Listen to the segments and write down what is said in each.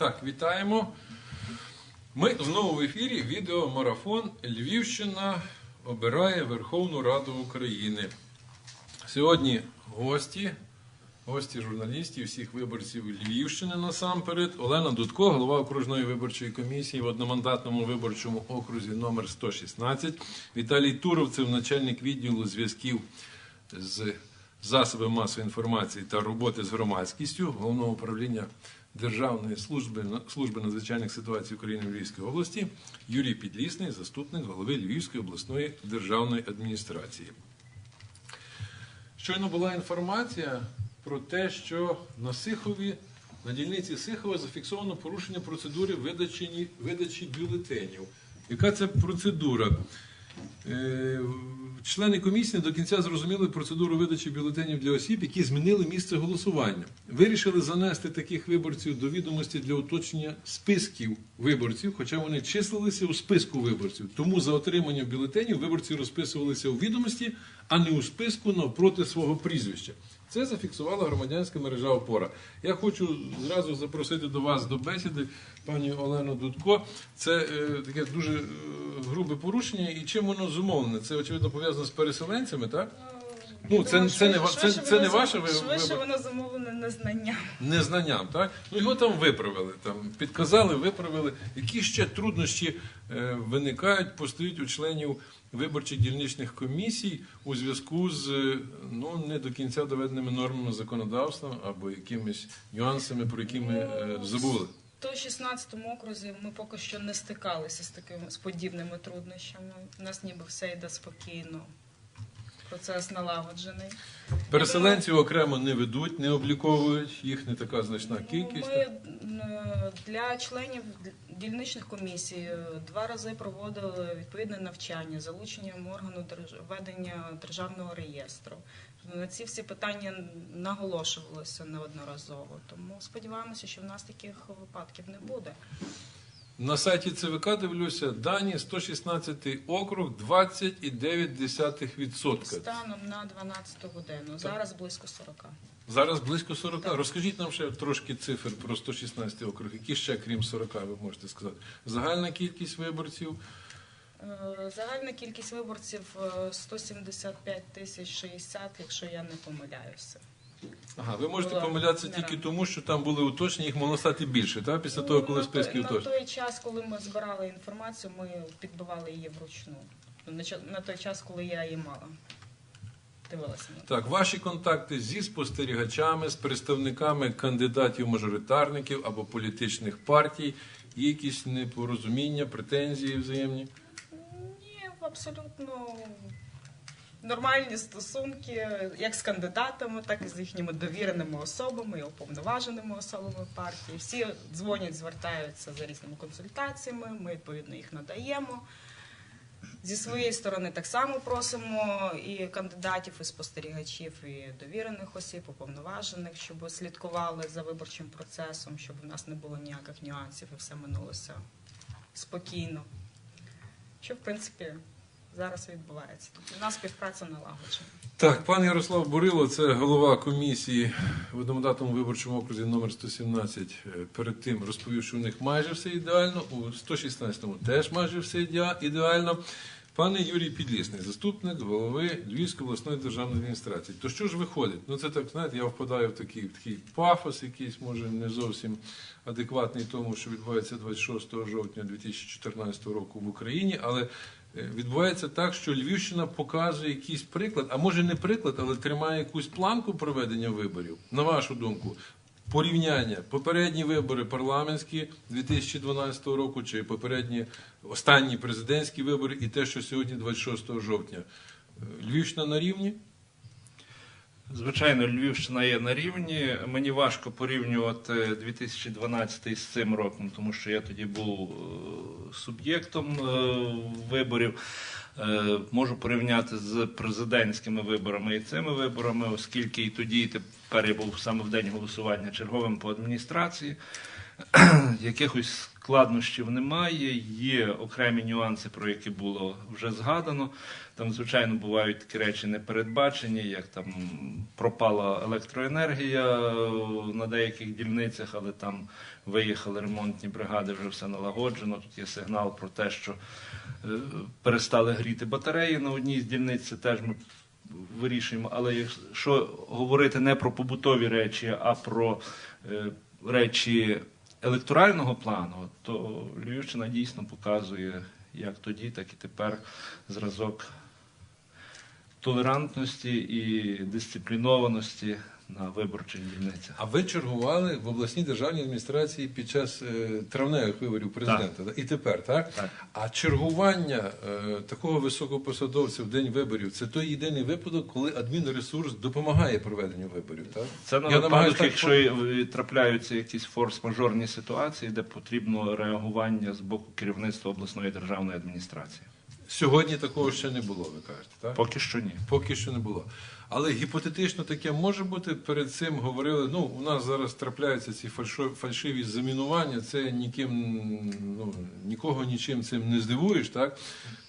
Так, вітаємо. Ми знову в ефірі. Відеомарафон Львівщина обирає Верховну Раду України. Сьогодні гості, гості журналістів, всіх виборців Львівщини насамперед. Олена Дудко, голова окружної виборчої комісії в одномандатному виборчому окрузі номер 116. Віталій Туровцев, начальник відділу зв'язків з засобами масової інформації та роботи з громадськістю головного управління Державної служби служби надзвичайних ситуацій України в Львівській області, Юрій Підлісний, заступник голови Львівської обласної державної адміністрації. Щойно була інформація про те, що на Сихові, на дільниці Сихова зафіксовано порушення процедури видачі, видачі бюлетенів. Яка це процедура? Е, Члени комісії до кінця зрозуміли процедуру видачі бюлетенів для осіб, які змінили місце голосування. Вирішили занести таких виборців до відомості для уточнення списків виборців, хоча вони числилися у списку виборців. Тому за отримання бюлетенів виборці розписувалися у відомості, а не у списку навпроти свого прізвища. Це зафіксувала громадянська мережа опора. Я хочу зразу запросити до вас до бесіди пані Олену Дудко. Це е, таке дуже е, грубе порушення, і чим воно зумовлене? Це очевидно пов'язано з переселенцями, так? Ну, це, це, не, ва- це, це не ваше ви- Швидше вибор- воно замовлене незнанням. незнанням, так? Ну його там виправили, там підказали, виправили. Які ще труднощі е, виникають, постають у членів виборчих дільничних комісій у зв'язку з е, ну не до кінця доведеними нормами законодавства або якимись нюансами, про які ми е, забули. То 16-му окрузі ми поки що не стикалися з такими з подібними труднощами. У нас ніби все йде спокійно. Процес налагоджений. Переселенців окремо не ведуть, не обліковують, їх не така значна кількість. Ми для членів дільничних комісій е, два рази проводили відповідне навчання з залученням органу ведення державного реєстру. На ці всі питання наголошувалося неодноразово. Тому сподіваємося, що в нас таких випадків не буде. На сайті ЦВК дивлюся, дані 116 округ 20,9%. Станом на 12 годину. Зараз близько 40. Зараз близько 40. Так. Розкажіть нам ще трошки цифр про 116 округ. Які ще, крім 40, ви можете сказати? Загальна кількість виборців. Е, Загальна кількість виборців е, 175 тисяч 60, якщо я не помиляюся. Ага, ви можете Була помилятися мера. тільки тому, що там були уточнення, їх могло стати більше, так? Після того, коли Ну, на списки той, на уточнені. той час, коли ми збирали інформацію, ми підбивали її вручну. На, ча- на той час, коли я її мала. Дивилася на Так, ваші контакти зі спостерігачами, з представниками кандидатів-мажоритарників або політичних партій, є якісь непорозуміння, претензії взаємні? Ні, абсолютно нормальні стосунки, як з кандидатами, так і з їхніми довіреними особами і уповноваженими особами партії. Всі дзвонять, звертаються за різними консультаціями, ми відповідно їх надаємо. Зі своєї сторони так само просимо і кандидатів, і спостерігачів, і довірених осіб, уповноважених, щоб слідкували за виборчим процесом, щоб у нас не було ніяких нюансів і все минулося спокійно. Що, в принципі, зараз відбувається. У нас співпраця налагоджена. Так, пан Ярослав Бурило, це голова комісії в одномандатному виборчому окрузі номер 117. Е, Перед тим розповів, що у них майже все ідеально, у 116-му теж майже все ідеально. Пане Юрій Підлісний, заступник голови Львівської обласної державної адміністрації. То що ж виходить? Ну це так, знаєте, я впадаю в такий, в такий пафос, якийсь може не зовсім адекватний тому, що відбувається 26 жовтня 2014 року в Україні, але відбувається так, що Львівщина показує якийсь приклад, а може не приклад, але тримає якусь планку проведення виборів. На вашу думку, порівняння попередні вибори парламентські 2012 року, чи попередні останні президентські вибори, і те, що сьогодні 26 жовтня. Е, Львівщина на рівні? Звичайно, Львівщина є на рівні. Мені важко порівнювати 2012 з цим роком, тому що я тоді був е, суб'єктом е, виборів. Е, Можу порівняти з президентськими виборами і цими виборами, оскільки і тоді, і тепер я був саме в день голосування черговим по адміністрації. Якихось складнощів немає, є окремі нюанси, про які було вже згадано. Там, звичайно, бувають такі речі непередбачені, як там пропала електроенергія на деяких дільницях, але там виїхали ремонтні бригади, вже все налагоджено. Тут є сигнал про те, що е, перестали гріти батареї на одній з дільниць. Це теж ми вирішуємо. Але якщо говорити не про побутові речі, а про е, речі електорального плану, то Львівщина дійсно показує як тоді, так і тепер зразок толерантності і дисциплінованості на виборчих дільницях. А ви чергували в обласній державній адміністрації під час е, травневих виборів президента да? і тепер, так? Так. А чергування е, такого високопосадовця в день виборів це той єдиний випадок, коли адмінресурс допомагає проведенню виборів. Так? Це на Я випадок, так якщо трапляються якісь форс-мажорні ситуації, де потрібно реагування з боку керівництва обласної державної адміністрації. Сьогодні такого ще не було, ви кажете, так? Поки що ні. Поки що не було. Але гіпотетично таке може бути. Перед цим говорили. Ну, у нас зараз трапляються ці фальшиві замінування. Це ніким ну, нікого нічим цим не здивуєш, так?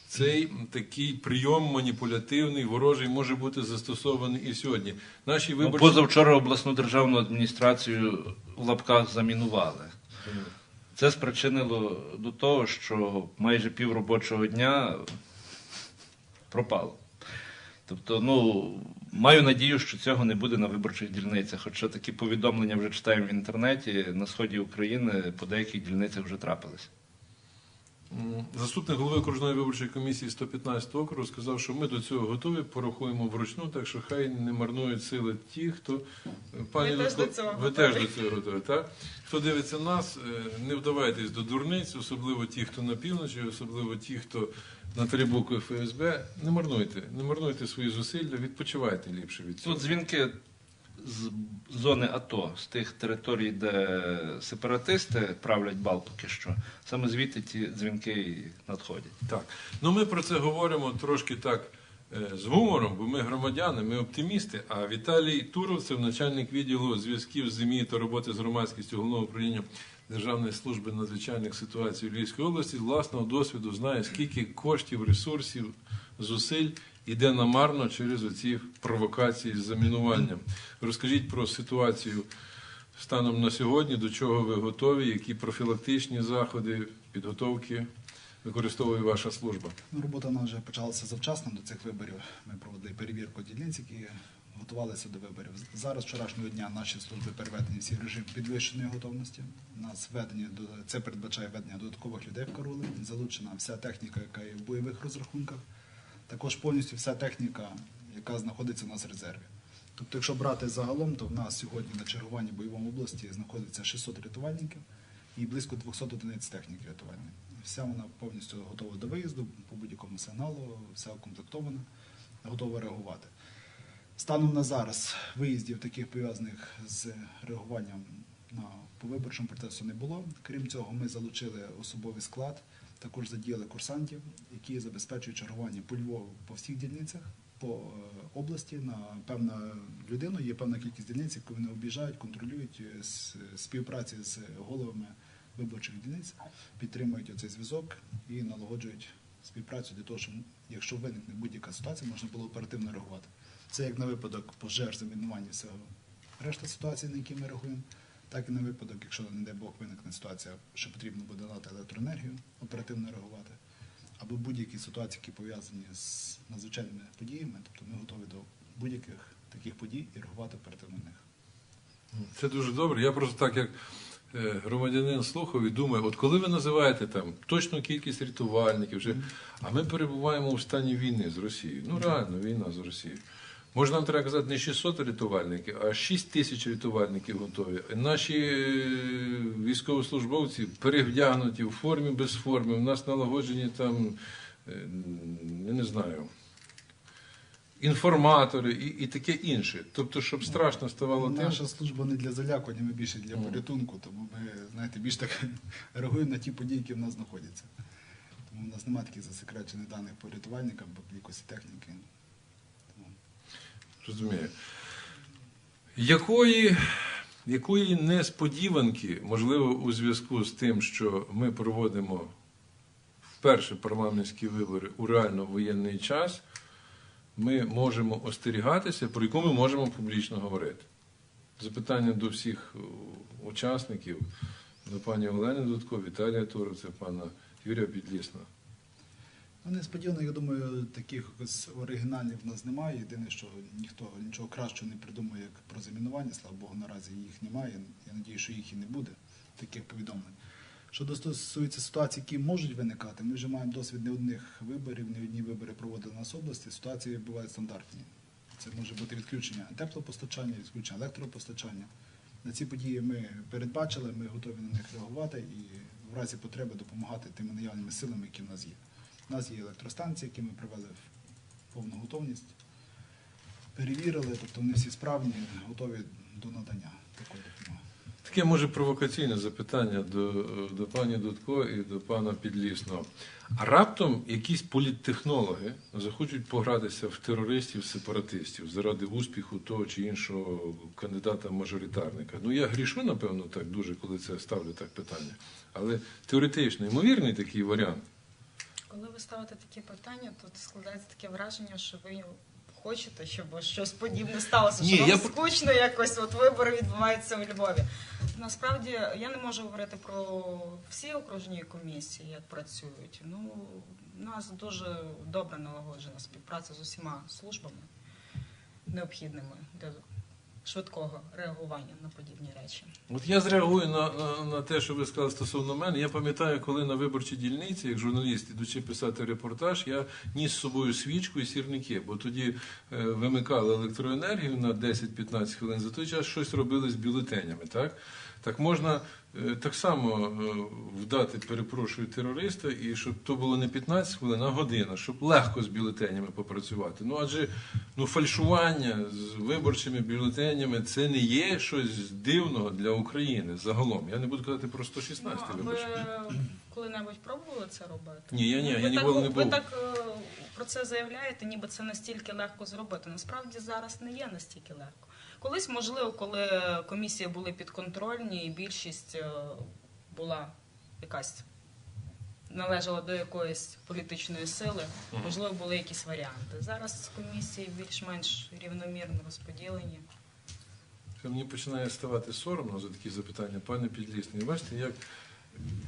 Цей такий прийом маніпулятивний, ворожий може бути застосований і сьогодні. Наші Ну, позавчора обласну державну адміністрацію в лапках замінували. Це спричинило до того, що майже пів робочого дня пропало. Тобто, ну, маю надію, що цього не буде на виборчих дільницях. Хоча такі повідомлення вже читаємо в інтернеті, на сході України по деяких дільницях вже трапились. Заступник голови окружної виборчої комісії 115 округу сказав, що ми до цього готові, порахуємо вручну, так що хай не марнують сили ті, хто пані Ми теж до ви теж до цього готові. Так хто дивиться нас, е, не вдавайтесь до дурниць, особливо ті, хто на півночі, особливо ті, хто на три букви ФСБ. Не марнуйте, не марнуйте свої зусилля, відпочивайте ліпше від цього. Тут дзвінки з зони АТО, з тих територій, де сепаратисти правлять бал поки що. Саме звідти ті дзвінки надходять. Так. Ну ми про це говоримо трошки так е, з гумором, бо ми громадяни, ми оптимісти. А Віталій Туровцев, начальник відділу зв'язків з ЗМІ та роботи з громадськістю головного управління Державної служби надзвичайних ситуацій у Львівській області, власного досвіду знає, скільки коштів, ресурсів, зусиль іде намарно через оці провокації з замінуванням. Розкажіть про ситуацію станом на сьогодні, до чого ви готові, які профілактичні заходи, підготовки використовує ваша служба. Ну, Робота нас вже почалася завчасно до цих виборів. Ми проводили перевірку дільниць, які готувалися до виборів. Зараз вчорашнього дня наші служби переведені всі в режим підвищеної готовності. У нас введені до- це передбачає введення додаткових людей в карули. Залучена вся техніка, яка є в бойових розрахунках. Також повністю вся техніка, яка знаходиться у нас в резерві. Тобто, якщо брати загалом, то в нас сьогодні на чергуванні бойовому області знаходиться 600 рятувальників і близько 200 одиниць техніки рятувальної. Вся вона повністю готова до виїзду по будь-якому сигналу, вся укомплектована, готова реагувати. Станом на зараз виїздів таких пов'язаних з реагуванням на по виборчому процесу не було. Крім цього, ми залучили особовий склад, також задіяли курсантів, які забезпечують чергування по Львову по всіх дільницях, по е, області на певну людину. Є певна кількість дільниць, яку вони об'їжджають, контролюють е, співпраці з головами виборчих дільниць, підтримують оцей зв'язок і налагоджують співпрацю для того, щоб якщо виникне будь-яка ситуація, можна було оперативно реагувати. Це як на випадок пожеж, замінування всього решта ситуацій, на які ми реагуємо, так і на випадок, якщо, не дай Бог, виникне ситуація, що потрібно буде дати електроенергію, оперативно реагувати, або будь-які ситуації, які пов'язані з надзвичайними подіями, тобто ми готові до будь-яких таких подій і реагувати оперативно на них. Це дуже добре. Я просто так як е, громадянин слухав і думаю, от коли ви називаєте там точну кількість рятувальників, вже, а ми перебуваємо у стані війни з Росією. Ну реально, війна з Росією. Може, нам треба казати не 600 рятувальників, а 6 тисяч рятувальників готові. Наші е, військовослужбовці перевдягнуті в формі без форми. У нас налагоджені там, е, я не знаю, інформатори і, і таке інше. Тобто, щоб страшно ставало тим. Наша служба не для залякування, ми більше для порятунку, тому ми, знаєте, більш так реагуємо на ті події, які в нас знаходяться. Тому в нас немає таких засекречених даних по рятувальникам, по кількості техніки. Розумію. Якої якої несподіванки, можливо, у зв'язку з тим, що ми проводимо вперше парламентські вибори у реально воєнний час, ми можемо остерігатися, про яку ми можемо публічно говорити. Запитання до всіх учасників, до пані Олени Дудко, Віталія Туровця, пана Юрія Підлісного. Ну, несподівано, я думаю, таких оригіналів в нас немає. Єдине, що ніхто нічого кращого не придумує, як про замінування. Слава Богу, наразі їх немає. Я надію, що їх і не буде, таких повідомлень. Що стосується ситуацій, які можуть виникати, ми вже маємо досвід не одних виборів, не одні вибори проводили нас області. Ситуації бувають стандартні. Це може бути відключення теплопостачання, відключення електропостачання. На ці події ми передбачили, ми готові на них реагувати і в разі потреби допомагати тими наявними силами, які в нас є. У нас є електростанції, які ми привели в повну готовність. Перевірили, тобто вони всі справні, готові до надання такої допомоги. Таке може провокаційне запитання до, до пані Дудко і до пана Підлісного. А раптом якісь політтехнологи захочуть погратися в терористів, сепаратистів заради успіху того чи іншого кандидата-мажоритарника. Ну я грішу, напевно, так дуже, коли це ставлю так питання. Але теоретично ймовірний такий варіант. Коли ви ставите такі питання, то складається таке враження, що ви хочете, щоб щось подібне сталося. Ні, що вам я- скучно якось от вибори відбуваються у Львові. Насправді я не можу говорити про всі окружні комісії, як працюють. Ну, у нас дуже добре налагоджена співпраця з усіма службами необхідними для швидкого реагування на подібні речі. От я зреагую на, на, на те, що ви сказали стосовно мене. Я пам'ятаю, коли на виборчій дільниці, як журналіст, ідучи писати репортаж, я ніс з собою свічку і сірники, бо тоді е, вимикали електроенергію на 10-15 хвилин. За той час щось робили з бюлетенями. Так, так можна е, так само е, вдати, перепрошую, терориста, і щоб то було не 15 хвилин, а година, щоб легко з бюлетенями попрацювати. Ну адже ну, фальшування з виборчими бюлетенями це не є щось дивного для України загалом. Я не буду казати про 116 Ну, а ви коли-небудь пробували це робити? Ні, я ні, Ну, я ніколи не Ви так е, це заявляєте, ніби це настільки легко зробити. Насправді зараз не є настільки легко. Колись, можливо, коли комісії були підконтрольні і більшість е, була якась належала до якоїсь політичної сили, можливо, були якісь варіанти. Зараз комісії більш-менш рівномірно розподілені. Мені починає ставати соромно за такі запитання, пане Підлісний. Бачите, як,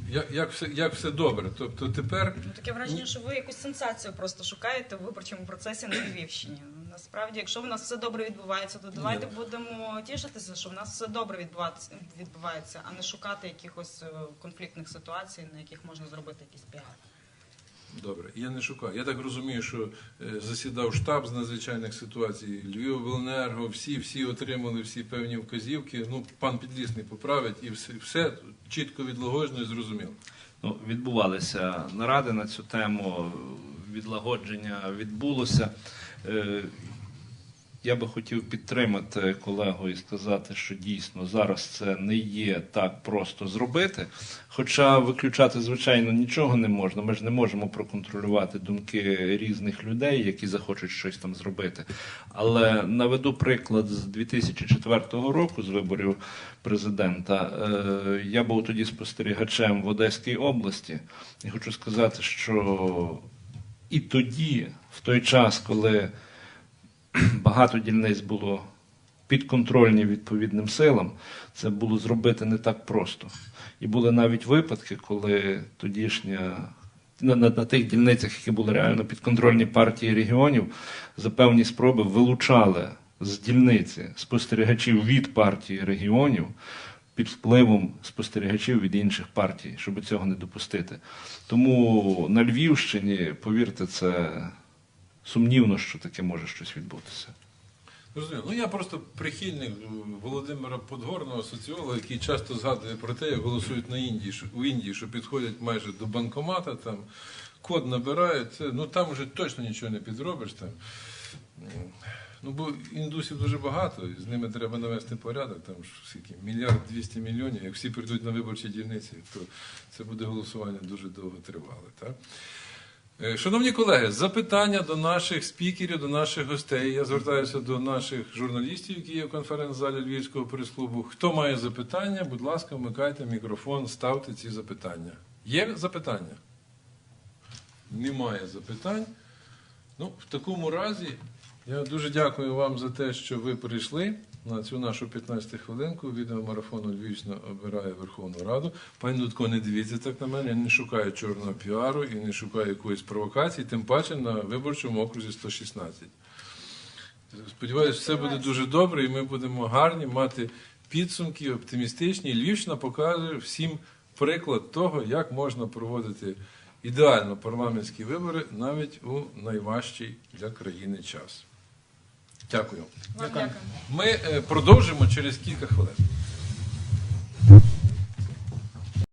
як, як, все, як все добре. Тобто тепер Ну таке враження, що ви якусь сенсацію просто шукаєте в виборчому процесі на Львівщині. Насправді, якщо в нас все добре відбувається, то давайте будемо тішитися, що в нас все добре відбувається, а не шукати якихось е, конфліктних ситуацій, на яких можна зробити якийсь піар. Добре, я не шукаю. Я так розумію, що е, засідав штаб з надзвичайних ситуацій, Львівобленерго, всі, всі отримали всі певні вказівки. Ну, пан Підлісний поправить і все, все чітко відлагоджено і зрозуміло. Ну, відбувалися наради на цю тему, відлагодження відбулося. Я би хотів підтримати колегу і сказати, що дійсно зараз це не є так просто зробити. Хоча виключати, звичайно, нічого не можна. Ми ж не можемо проконтролювати думки різних людей, які захочуть щось там зробити. Але наведу приклад з 2004 року, з виборів президента. Е, Я був тоді спостерігачем в Одеській області, і хочу сказати, що і тоді, в той час, коли багато дільниць було підконтрольні відповідним силам, це було зробити не так просто. І були навіть випадки, коли тодішня. На, на, на тих дільницях, які були реально підконтрольні партії регіонів, за певні спроби вилучали з дільниці спостерігачів від партії регіонів під впливом спостерігачів від інших партій, щоб цього не допустити. Тому на Львівщині, повірте, це сумнівно, що таке може щось відбутися. Зрозуміло. Ну я просто прихильник Володимира Подгорного, соціолога, який часто згадує про те, як голосують на Індії, що Індії, що підходять майже до банкомата, там код набирають. Ну там вже точно нічого не підробиш. Там. Ну, бо індусів дуже багато, з ними треба навести порядок, там скільки, мільярд двісті мільйонів. Як всі прийдуть на виборчі дільниці, то це буде голосування дуже довго тривале. Так? Е, Шановні колеги, запитання до наших спікерів, до наших гостей. Я звертаюся до наших журналістів, які є в конференц-залі Львівського прес-клубу. Хто має запитання, будь ласка, вмикайте мікрофон, ставте ці запитання. Є запитання? Немає запитань. Ну, в такому разі, я дуже дякую вам за те, що ви прийшли на цю нашу 15 хвилинку відеомарафону Львівщина обирає Верховну Раду. Пані Дудко, не дивіться так на мене, я не шукаю чорного піару і не шукаю якоїсь провокації, тим паче на виборчому окрузі 116. Сподіваюся, все буде дуже добре, і ми будемо гарні мати підсумки, оптимістичні. Львівщина покаже всім приклад того, як можна проводити ідеально парламентські вибори навіть у найважчий для країни час. Дякую. Вам дякую. Ми е, продовжимо через кілька хвилин.